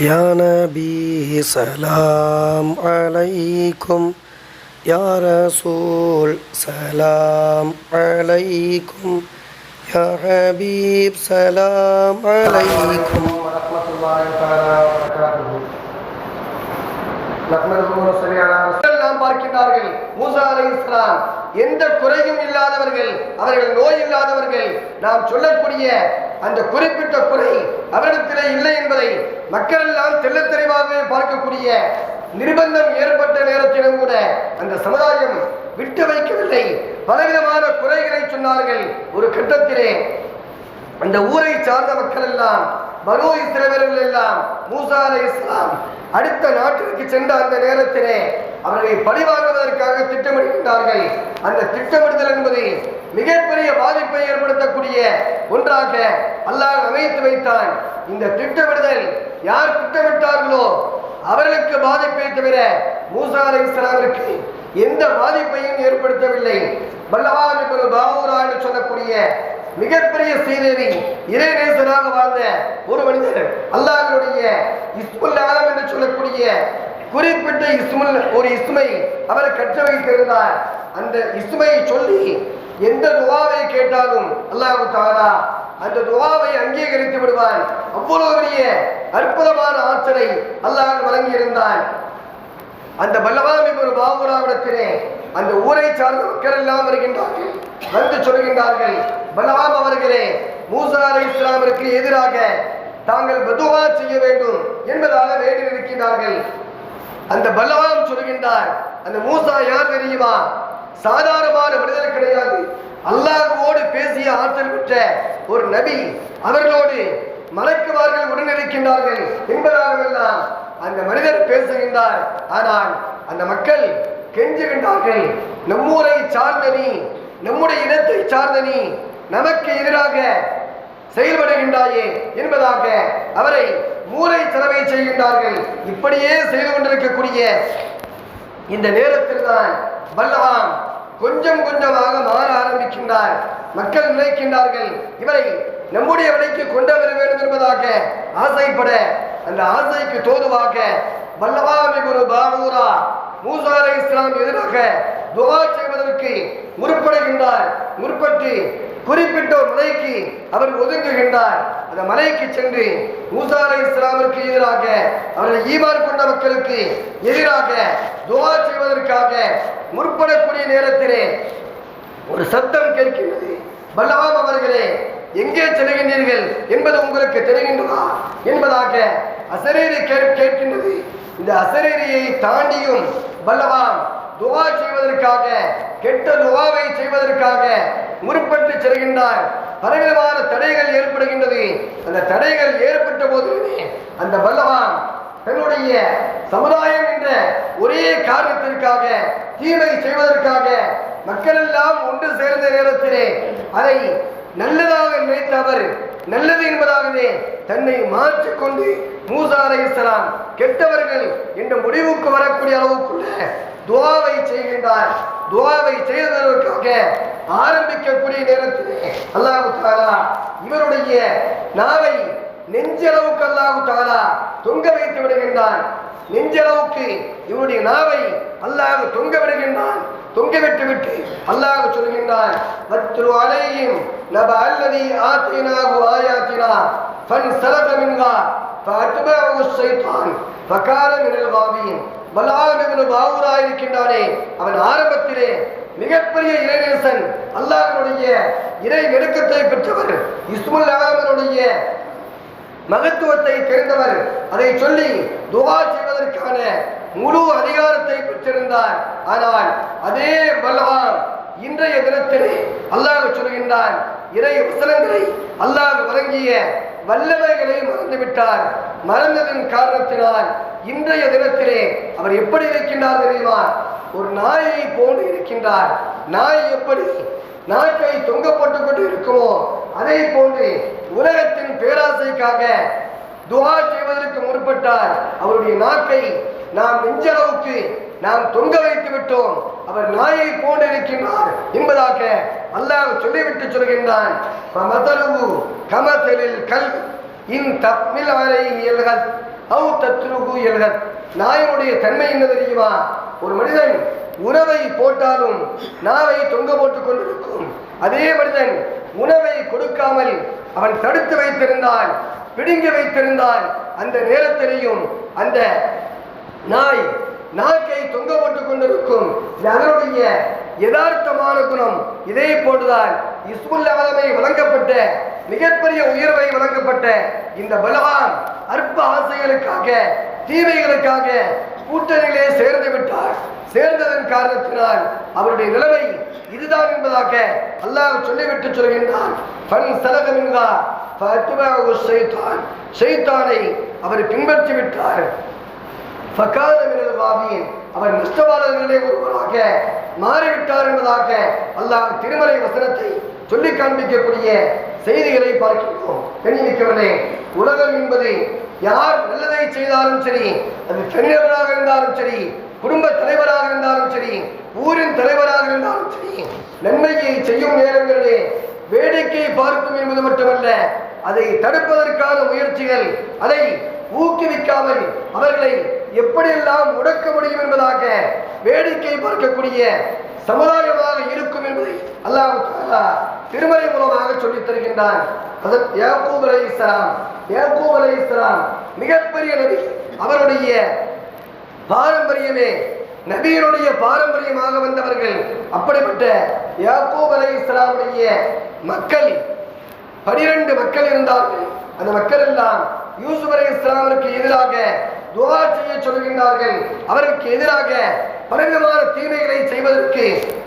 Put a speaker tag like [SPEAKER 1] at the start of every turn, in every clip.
[SPEAKER 1] يا نبي سلام عليكم يا رسول سلام عليكم يا حبيب سلام عليكم
[SPEAKER 2] ورحمة الله تعالى وبركاته نحمده ونصلي على رسول நாம் பார்க்கின்றார்கள் மூசா அலைஹிஸ்ஸலாம் எந்த குறையும் இல்லாதவர்கள் அவர்கள் நோய் இல்லாதவர்கள் நாம் சொல்லக்கூடிய அந்த குறிப்பிட்ட குறை அவரிடத்திலே இல்லை என்பதை மக்கள் எல்லாம் தெல்ல தெளிவாக பார்க்கக்கூடிய நிர்பந்தம் ஏற்பட்ட நேரத்திலும் கூட அந்த சமுதாயம் விட்டு வைக்கவில்லை. பலவிதமான குறைகளை சொன்னார்கள். ஒரு கட்டத்திலே அந்த ஊரை சார்ந்த மக்கள் எல்லாம் பனு இஸ்ரவேலர்கள் எல்லாம் மூசா அலை இஸ்லாம் அடுத்த நாட்டிற்கு சென்ற அந்த நேரத்திலே அவர்களை பழிவாங்குவதற்காக திட்டமிடுகின்றார்கள். அந்த திட்டமிடுதல் என்பது மிகப்பெரிய பாதிப்பை ஏற்படுத்தக்கூடிய ஒன்றாக அல்லாஹ் அமைத்து வைத்தான். இந்த திட்டமிடுதல் யார் திட்டமிட்டார்களோ அவர்களுக்கு பாதிப்பை தவிர மூசா அலை இஸ்லாமிற்கு எந்த பாதிப்பையும் ஏற்படுத்தவில்லை. பல்லவா இப்பொரு பாபூரா என்று சொல்லக்கூடிய மிகப்பெரிய ஸ்ரீதேவி இறைநேசனாக வாழ்ந்த ஒரு மனிதர். அல்லாஹனுடைய இஸ்முல் ஆலம் என்று சொல்லக்கூடிய குறிப்பிட்ட இஸ்மல் ஒரு இஸ்மை அவர் கற்று வைத்திருந்தார். அந்த இஸ்மையை சொல்லி எந்த துவாவை கேட்டாலும் அல்லாஹ் தாரா அந்த துவாவை அங்கீகரித்து விடுவான். அவ்வளவு பெரிய அற்புதமான ஆற்றலை அல்லாஹ் வழங்கியிருந்தான். அந்த பல்லவாமி ஒரு பாபுராவிடத்திலே அந்த ஊரை சார்ந்த மக்கள் எல்லாம் வருகின்றார்கள். வந்து சொல்கின்றார்கள் பல்லவாம் அவர்களே மூசா அலை இஸ்லாமிற்கு எதிராக தாங்கள் பதுவா செய்ய வேண்டும் என்பதாக வேண்டி இருக்கின்றார்கள் அந்த பலவான் சொல்கின்றார் அந்த மூசா யார் தெரியுமா? சாதாரணமான மனிதர் கிடையாது. அல்லாஹுவோடு பேசிய ஆற்றல் பெற்ற ஒரு நபி அவர்களோடு மலக்குமார்கள் உடனிருக்கின்றார்கள் என்பதாகவெல்லாம் அந்த மனிதர் பேசுகின்றார். ஆனால் அந்த மக்கள் கெஞ்சுகின்றார்கள் நம்மூரை சார்ந்த நீ நம்முடைய இனத்தை சார்ந்த நீ நமக்கு எதிராக செயல்படுகின்றாயே என்பதாக அவரை மூளை செலவை செய்கின்றார்கள். இப்படியே செய்து கொண்டிருக்கக்கூடிய இந்த நேரத்தில் தான் வல்லவான் கொஞ்சம் கொஞ்சமாக மாற ஆரம்பிக்கின்றார். மக்கள் நினைக்கின்றார்கள் இவரை நம்முடைய விலைக்கு கொண்டு வர வேண்டும் என்பதாக ஆசைப்பட அந்த ஆசைக்கு தோதுவாக வல்லவாமி குரு பாபூரா மூசா அலை இஸ்லாம் எதிராக துவா செய்வதற்கு முற்படுகின்றார். முற்பட்டு குறிப்பிட்ட ஒரு மலைக்கு அவர் ஒதுங்குகின்றார். அந்த மலைக்கு சென்று மூசா அலை இஸ்லாமிற்கு எதிராக அவர்கள் ஈமான் கொண்ட மக்களுக்கு எதிராக துவா செய்வதற்காக முற்படக்கூடிய நேரத்திலே ஒரு சத்தம் கேட்கின்றது. பல்லவாம் அவர்களே எங்கே செல்கின்றீர்கள் என்பது உங்களுக்கு தெரிகின்றதா என்பதாக அசரீரி கேட்கின்றது. இந்த அசரீரியை தாண்டியும் பல்லவாம் துவா செய்வதற்காக கெட்ட துவாவை செய்வதற்காக முற்பட்டு செல்கின்றார். பலவிதமான தடைகள் ஏற்படுகின்றது. அந்த தடைகள் ஏற்பட்ட போது அந்த பல்லவான் தன்னுடைய சமுதாயம் என்ற ஒரே காரணத்திற்காக தீமை செய்வதற்காக மக்கள் எல்லாம் ஒன்று சேர்ந்த நேரத்திலே அதை நல்லதாக நினைத்த அவர் நல்லது என்பதாகவே தன்னை மாற்றிக்கொண்டு மூசா அலைஹிஸ்ஸலாம் கெட்டவர்கள் என்ற முடிவுக்கு வரக்கூடிய அளவுக்குள்ள துவாவை செய்கின்றார். துவாவை செய்வதற்காக ஆரம்பிக்கக்கூடிய நேரத்திலே அல்லாஹு தாலா இவருடைய நாவை நெஞ்சளவுக்கு அல்லாஹு தாலா தொங்க வைத்து விடுகின்றான். நெஞ்சளவுக்கு இவருடைய நாவை அல்லாஹ் தொங்க விடுகின்றான். தொங்க விட்டு விட்டு அல்லாஹ் சொல்கின்றான் வத்ரு அலையும் நப அல்லதி ஆத்தினாகு ஆயாத்தினா. ஃபன் சலக மின்ஹா فأتبعه الشيطان فكان من الغاوين பலாம் இவனு பாவூரா இருக்கின்றானே அவன் ஆரம்பத்திலே மிகப்பெரிய இறைநேசன் அல்லாஹ்வுடைய இறை நெருக்கத்தை பெற்றவர் இஸ்முல் ஆலமனுடைய மகத்துவத்தை தெரிந்தவர் அதை சொல்லி துவா செய்வதற்கான முழு அதிகாரத்தை பெற்றிருந்தார் ஆனால் அதே பலவான் இன்றைய தினத்திலே அல்லாஹ் சொல்கின்றான் இறை வசனங்களை அல்லாஹ் வழங்கிய வல்லமைகளை மறந்துவிட்டார். மறந்ததன் காரணத்தினால் இன்றைய தினத்திலே அவர் எப்படி இருக்கின்றார் தெரியுமா? ஒரு நாயை போன்று இருக்கின்றார். நாய் எப்படி? நாட்டை தொங்கப்பட்டு கொண்டு இருக்குமோ? அதே போன்று உலகத்தின் பேராசைக்காக துவா செய்வதற்கு முற்பட்டார். அவருடைய நாக்கை நாம் நெஞ்சளவுக்கு நாம் தொங்க வைத்து விட்டோம். அவர் நாயை போன்றிருக்கின்றார் என்பதாக அல்லாஹ் சொல்லிவிட்டு சொல்கின்றான். கமதலில் கல் இன் தப்மில் அலை இயல்கள் அவு தத்ருகு இயல்கள் நாயினுடைய தன்மை என்ன தெரியுமா? ஒரு மனிதன் உணவை போட்டாலும் நாவை தொங்க போட்டுக் கொண்டிருக்கும். அதே மனிதன் உணவை கொடுக்காமல் அவன் தடுத்து வைத்திருந்தான் பிடுங்கி வைத்திருந்தான் அந்த நேரத்திலையும் அந்த நாய் நாக்கை தொங்க போட்டுக் கொண்டிருக்கும் அதனுடைய யதார்த்தமான குணம் இதே போன்றுதான் இஸ்முல் அவலமை வழங்கப்பட்ட மிகப்பெரிய உயர்வை வழங்கப்பட்ட இந்த பலவான் அற்ப ஆசைகளுக்காக தீமைகளுக்காக கூட்டணிகளே சேர்ந்து விட்டார். சேர்ந்ததன் காரணத்தினால் அவருடைய நிலைமை இதுதான் என்பதாக அல்லாஹ் சொல்லிவிட்டு சொல்கின்றான். பன் சலகமின்கா அவர் பின்பற்றி விட்டார் ஃபகான மினல் அவர் நஷ்டவாளர்களே ஒருவராக மாறிவிட்டார் என்பதாக அல்லாஹ் திருமலை வசனத்தை சொல்லி காண்பிக்கக்கூடிய செய்திகளை பார்க்கின்றோம். தெரிவிக்கவில்லை உலகம் என்பது யார் நல்லதை செய்தாலும் சரி அது தனிநபராக இருந்தாலும் சரி குடும்ப தலைவராக இருந்தாலும் சரி ஊரின் தலைவராக இருந்தாலும் சரி நன்மையை செய்யும் நேரங்களிலே வேடிக்கை பார்க்கும் என்பது மட்டுமல்ல அதை தடுப்பதற்கான முயற்சிகள் அதை ஊக்குவிக்காமல் அவர்களை எப்படியெல்லாம் முடக்க முடியும் என்பதாக வேடிக்கை பார்க்கக்கூடிய சமுதாயமாக இருக்கும் என்பதை அல்லாஹ் திருமலை திருமறை மூலமாக சொல்லித் தருகின்றான். அதன் யாக்கூப் அலை இஸ்லாம் யாக்கூப் அலை இஸ்லாம் மிகப்பெரிய நபி. அவருடைய பாரம்பரியமே நபியினுடைய பாரம்பரியமாக வந்தவர்கள். அப்படிப்பட்ட யாக்கூப் அலை இஸ்லாமுடைய மக்கள் பனிரெண்டு மக்கள் இருந்தார்கள். அந்த மக்கள் எல்லாம் யூசுப் அலை இஸ்லாமிற்கு எதிராக துவா செய்ய சொல்கின்றார்கள் அவருக்கு எதிராக பலவிதமான தீமைகளை செய்வதற்கு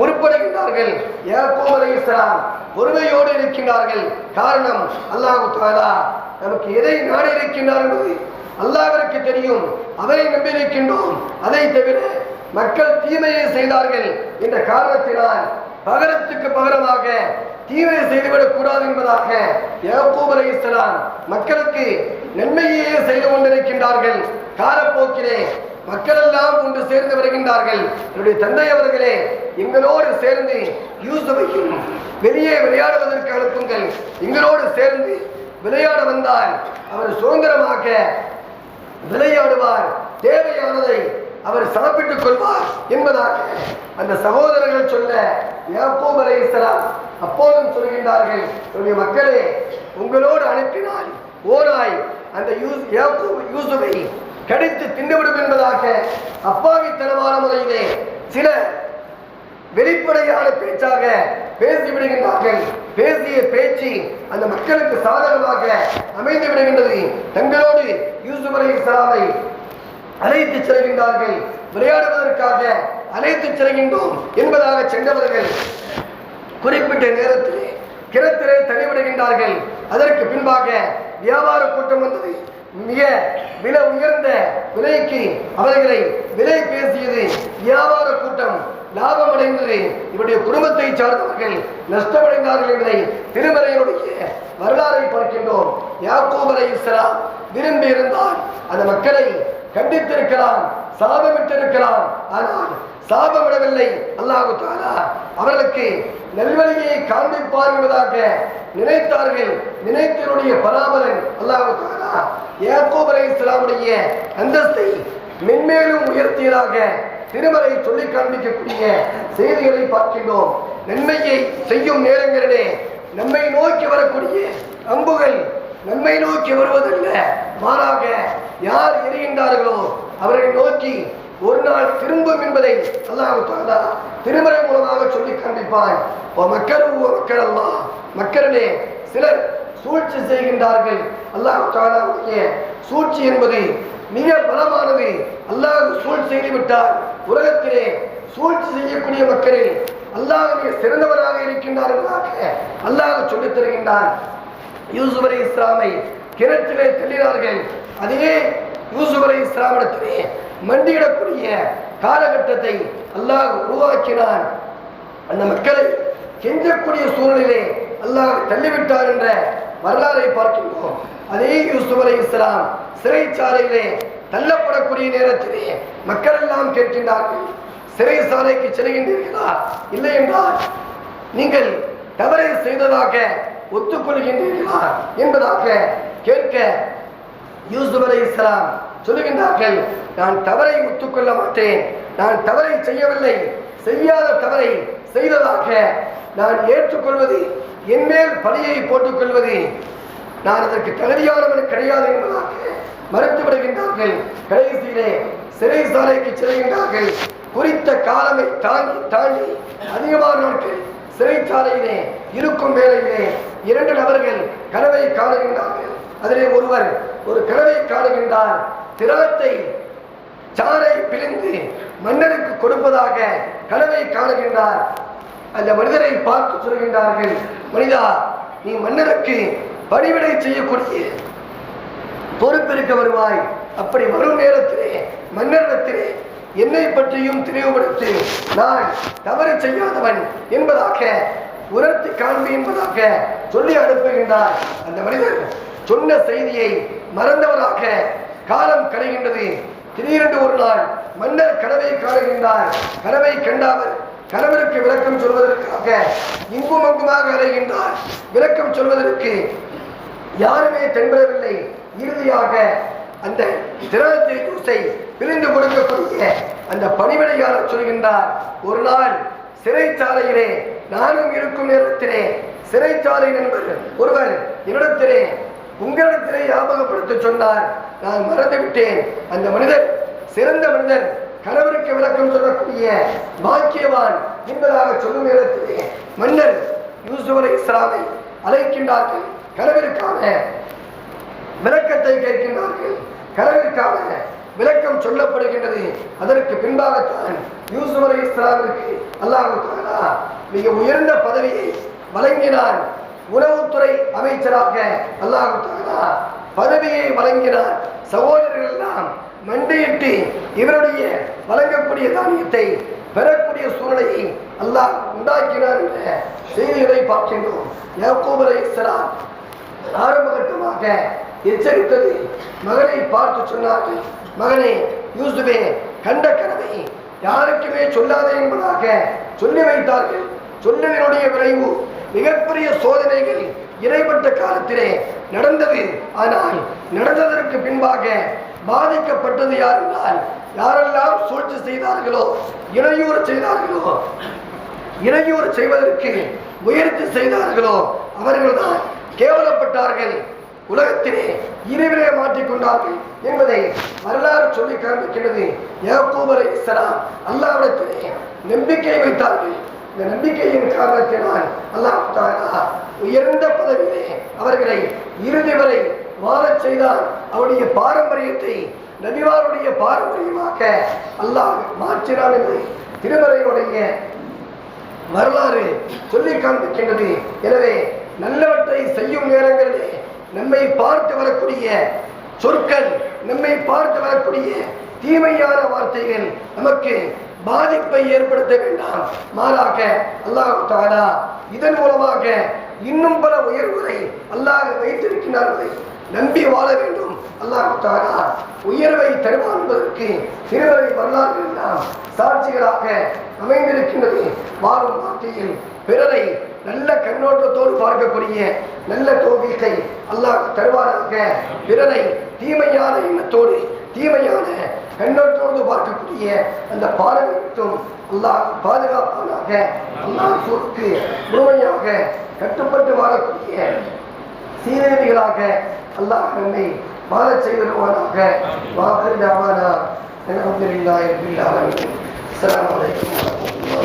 [SPEAKER 2] முற்படுகின்றார்கள். யாக்கூப் அலை இஸ்லாம் பொறுமையோடு இருக்கின்றார்கள். காரணம் அல்லாஹு தாலா நமக்கு எதை நாடி இருக்கின்றார் என்பது அல்லாஹ்விற்கு தெரியும். அவரை நம்பியிருக்கின்றோம் அதை தவிர மக்கள் தீமையை செய்தார்கள் என்ற காரணத்தினால் பகரத்துக்கு பகரமாக தீமை செய்துவிடக் கூடாது என்பதாக யாக்கூப் அலைஹிஸ்ஸலாம் மக்களுக்கு நன்மையே செய்து கொண்டிருக்கின்றார்கள். காலப்போக்கிலே மக்கள் எல்லாம் ஒன்று சேர்ந்து வருகின்றார்கள். என்னுடைய தந்தை அவர்களே எங்களோடு சேர்ந்து யூசுவையும் வெளியே விளையாடுவதற்கு அனுப்புங்கள். எங்களோடு சேர்ந்து விளையாட வந்தால் அவர் சுதந்திரமாக விளையாடுவார். தேவையானதை அவர் சாப்பிட்டுக் கொள்வார் என்பதாக அந்த சகோதரர்கள் சொல்ல யாக்கூப் அலைஹிஸ்ஸலாம் அப்போதும் சொல்கின்றார்கள் என்னுடைய மக்களே உங்களோடு அனுப்பினால் ஓராய் அந்த யூஸ் யாக்கூப் யூசுவை கடித்து தின்றுவிடும் என்பதாக அப்பாவித்தனமான முறையிலே சில வெளிப்படையான பேச்சாக பேசி விடுகின்றார்கள் பேசிய பேச்சு அந்த மக்களுக்கு சாதகமாக அமைந்து விடுகின்றது. தங்களோடு யூசுப் அலி இஸ்லாமை அழைத்து செல்கின்றார்கள். விளையாடுவதற்காக அழைத்து செல்கின்றோம் என்பதாக சென்றவர்கள் குறிப்பிட்ட நேரத்தில் கிணத்திலே தள்ளிவிடுகின்றார்கள். அதற்கு பின்பாக வியாபார கூட்டம் வந்தது. மிக விலை உயர்ந்த விலைக்கு அவர்களை விலை பேசியது வியாபார கூட்டம். லாபம் அடைந்தது இவருடைய குடும்பத்தை சார்ந்தவர்கள். நஷ்டமடைந்தார்கள் என்பதை திருமறையினுடைய வரலாறை பார்க்கின்றோம். யாக்கூப் அலை இஸ்லாம் விரும்பி இருந்தால் அந்த மக்களை கண்டித்திருக்கலாம் சாபமிட்டிருக்கலாம். ஆனால் சாபமிடவில்லை. அல்லாஹு தாலா அவர்களுக்கு நல்வழியை காண்பிப்பார் என்பதாக நினைத்தார்கள். நினைத்தனுடைய பராமரன் அல்லாஹு தாலா யாக்கூப் அலை இஸ்லாமுடைய அந்தஸ்தை மென்மேலும் உயர்த்தியதாக திருமலை சொல்லி காண்பிக்கக்கூடிய செய்திகளை பார்க்கின்றோம். நன்மையை செய்யும் நேரங்களிலே நம்மை நோக்கி வரக்கூடிய அம்புகள் நம்மை நோக்கி வருவதல்ல. மாறாக யார் எரிகின்றார்களோ அவரை நோக்கி ஒரு நாள் திரும்பும் என்பதை அல்லாஹ் தாலா திருமறை மூலமாக சொல்லி காண்பிப்பான். மக்கள் மக்கள் அல்லாஹ். மக்களே சிலர் சூழ்ச்சி செய்கின்றார்கள். அல்லாஹ் தாலாவுடைய சூழ்ச்சி என்பது மிக பலமானது. அல்லாஹ் சூழ் செய்துவிட்டால் உலகத்திலே சூழ்ச்சி செய்யக்கூடிய மக்களில் அல்லாஹுடைய சிறந்தவராக இருக்கின்றார்களாக அல்லாஹ் சொல்லித் தருகின்றான். யூசுப் அலி இஸ்லாமை கிணற்றிலே தள்ளினார்கள். அதே யூசுப் அலி இஸ்லாமிடத்திலே மண்டியிடக்கூடிய காலகட்டத்தை அல்லாஹ் உருவாக்கினான். அந்த மக்களை கெஞ்சக்கூடிய சூழ்நிலை அல்லாஹ் தள்ளிவிட்டார் என்ற வரலாறை பார்க்கின்றோம். அதே யூசுப் அலை இஸ்லாம் சிறைச்சாலையிலே தள்ளப்படக்கூடிய நேரத்திலே மக்கள் எல்லாம் கேட்கின்றார்கள் சிறைச்சாலைக்கு செல்கின்றீர்களா? இல்லை என்றால் நீங்கள் தவறை செய்ததாக ஒத்துக்கொள்கின்றீர்களா என்பதாக கேட்க யூசுப் அலை இஸ்லாம் சொல்லுகின்றார்கள். நான் தவறை ஒத்துக்கொள்ள மாட்டேன். நான் தவறை செய்யவில்லை. செய்யாத தவறை செய்ததாக நான் ஏற்றுக்கொள்வது என் மேல் பழியை போட்டுக்கொள்வது நான் அதற்கு தகுதியானவன் கிடையாது என்பதாக மறுத்துவிடுகின்றார்கள். கடைசியிலே சிறை சாலைக்கு செல்கின்றார்கள். குறித்த காலமை தாண்டி தாண்டி அதிகமான நாட்கள் சிறைச்சாலையிலே இருக்கும் வேளையிலே இரண்டு நபர்கள் கனவை காணுகின்றார்கள். அதிலே ஒருவர் ஒரு கனவை காணுகின்றார். திரவத்தை சாறை பிழிந்து மன்னருக்கு கொடுப்பதாக கனவை காணுகின்றார். அந்த மனிதரை பார்த்து சொல்கின்றார்கள் மனிதா நீ மன்னருக்கு பணிவிடை செய்யக்கூடிய பொறுப்பிருக்க வருவாய். அப்படி வரும் நேரத்திலே மன்னரிடத்திலே என்னை பற்றியும் தெளிவுபடுத்தி நான் தவறு செய்யாதவன் என்பதாக உணர்த்தி காண்பி என்பதாக சொல்லி அனுப்புகின்றார். அந்த மனிதர் சொன்ன செய்தியை மறந்தவராக காலம் கரைகின்றது திடீரென்று ஒரு நாள் மன்னர் கனவை காணுகின்றார். கனவை கண்டாவர் கணவருக்கு விளக்கம் சொல்வதற்காக இங்கும் அங்குமாக அலைகின்றார். விளக்கம் சொல்வதற்கு யாருமே தென்படவில்லை. இறுதியாக அந்த திரளத்தை தூசை பிரிந்து கொடுக்கக்கூடிய அந்த பணிவிடையாளர் சொல்கின்றார் ஒரு நாள் சிறைச்சாலையிலே நானும் இருக்கும் நேரத்திலே சிறைச்சாலை நண்பர் ஒருவர் என்னிடத்திலே உங்களிடத்திலே ஞாபகப்படுத்த சொன்னார். நான் மறந்து விட்டேன் அந்த மனிதர் சிறந்த மனிதர் கணவருக்கு விளக்கம் சொல்லக்கூடிய பாக்கியவான் என்பதாக சொல்லும் நேரத்திலே மன்னர் யூசுப் அலை இஸ்லாமை அழைக்கின்றார்கள். கணவருக்கான விளக்கத்தை கேட்கின்றார்கள். கனவிற்கான விளக்கம் சொல்லப்படுகின்றது. அதற்கு பின்பாகத்தான் யூசுப் அலை இஸ்லாமிற்கு அல்லாஹு மிக உயர்ந்த பதவியை வழங்கினான். உணவுத்துறை அமைச்சராக அல்லாஹு பதவியை வழங்கினார். சகோதரர்கள் எல்லாம் மண்டியிட்டு இவருடைய வழங்கக்கூடிய தானியத்தை பெறக்கூடிய சூழ்நிலையை அல்லாஹ் உண்டாக்கினார் என்ற செய்திகளை பார்க்கின்றோம். யாக்கூப் அலைஹிஸ்ஸலாம் ஆரம்பகட்டமாக எச்சரித்தது. மகனை பார்த்து சொன்னார்கள் மகனே யூசுபே கண்ட கனவை யாருக்குமே சொல்லாதே என்பதாக சொல்லி வைத்தார்கள். சொல்லுவனுடைய விரைவு மிகப்பெரிய சோதனைகள் இடைப்பட்ட காலத்திலே நடந்தது. ஆனால் நடந்ததற்கு பின்பாக பாதிக்கப்பட்டது யார் என்றால் யாரெல்லாம் சூழ்ச்சி செய்தார்களோ இணையூறு செய்தார்களோ இணையூறு செய்வதற்கு முயற்சி செய்தார்களோ அவர்கள்தான் கேவலப்பட்டார்கள். உலகத்திலே இறைவிலே மாற்றிக்கொண்டார்கள் என்பதை வரலாறு சொல்லி காண்பிக்கிறது. யாக்கூப் இஸ்லாம் அல்லாவிடத்திலே நம்பிக்கை வைத்தார்கள். இந்த நம்பிக்கையின் காரணத்தினால் அல்லாஹ் தஆலா உயர்ந்த பதவியிலே அவர்களை இறுதி வரை வாழச் செய்தால் அவருடைய பாரம்பரியத்தை நபிவாருடைய பாரம்பரியமாக அல்லாஹ் மாற்றினான் என்று திருமறையுடைய வரலாறு சொல்லி காண்பிக்கின்றது. எனவே நல்லவற்றை செய்யும் நேரங்களிலே நம்மை பார்த்து வரக்கூடிய சொற்கள் நம்மை பார்த்து வரக்கூடிய தீமையான வார்த்தைகள் நமக்கு பாதிப்பை ஏற்படுத்த வேண்டாம். மாறாக அல்லாஹ் தாலா இதன் மூலமாக இன்னும் பல உயர்வுகளை அல்லாஹ் வைத்திருக்கிறார்களை. நம்பி வாழ வேண்டும். அல்லாஹ் தாலா உயர்வை தருவான் என்பதற்கு திருவரை வரலாறு எல்லாம் சாட்சிகளாக அமைந்திருக்கின்றது. வாழும் வார்த்தையில் பிறரை நல்ல கண்ணோட்டத்தோடு பார்க்கக்கூடிய நல்ல தோவியத்தை அல்லாஹ் தருவாராக பிறரை தீமையான எண்ணத்தோடு தீமையான கண்ணோட்டத்தோடு பார்க்கக்கூடிய அந்த பாரம்பரியத்தும் அல்லாஹ் பாதுகாப்பானாக அல்லாஹ் சொற்கு முழுமையாக கட்டுப்பட்டு வாழக்கூடிய சீரேவிகளாக அல்லாஹ் நம்மை வாழச் செய்திருவானாக வாகர் ஜாவானா அலமதுல்லாஹி ரபில் ஆலமீன். அஸ்ஸலாமு அலைக்கும்